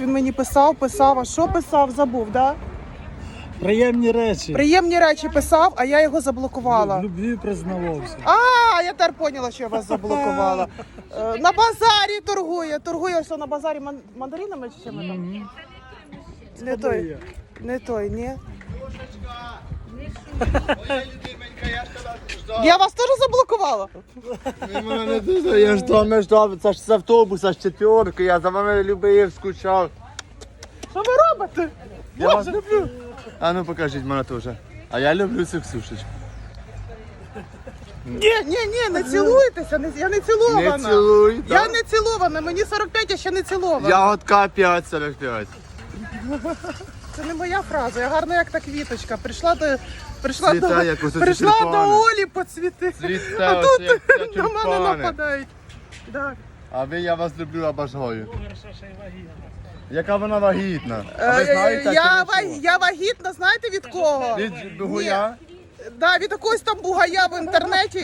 Він мені писав, писав, а що писав, забув, да? Приємні речі. Приємні речі писав, а я його заблокувала. любві признавався. А, я тепер поняла, що я вас заблокувала. Е, На базарі торгує. Торгує все на базарі ман- мандаринами чи чим там? Не той. Не той, ні. Я вас теж заблокувала. Ви мене не дуже, я ж там, це ж з автобуса, з четверки, я за вами любив, скучав. Що ви робите? Я вас люблю. А ну покажіть мене теж. А я люблю цю Ксюшечку. Ні, ні, ні, не цілуйтеся, не, я не цілована. Не цілуй, Я не цілована, мені 45, я ще не цілована. Ягодка 5,45. Це не моя фраза, я гарна як та квіточка. Прийшла до, прийшла Цвіта, до, як прийшла до. Олі поцвіти. Цвіте а тут як ця на мене тюльпани. нападають. Так. А ви, я вас люблю обожаю. Яка вона вагітна? А Е, ви е, знаєте, я, ва- я вагітна, знаєте від кого? Від Бугуя? Да, від якогось там бугая в інтернеті.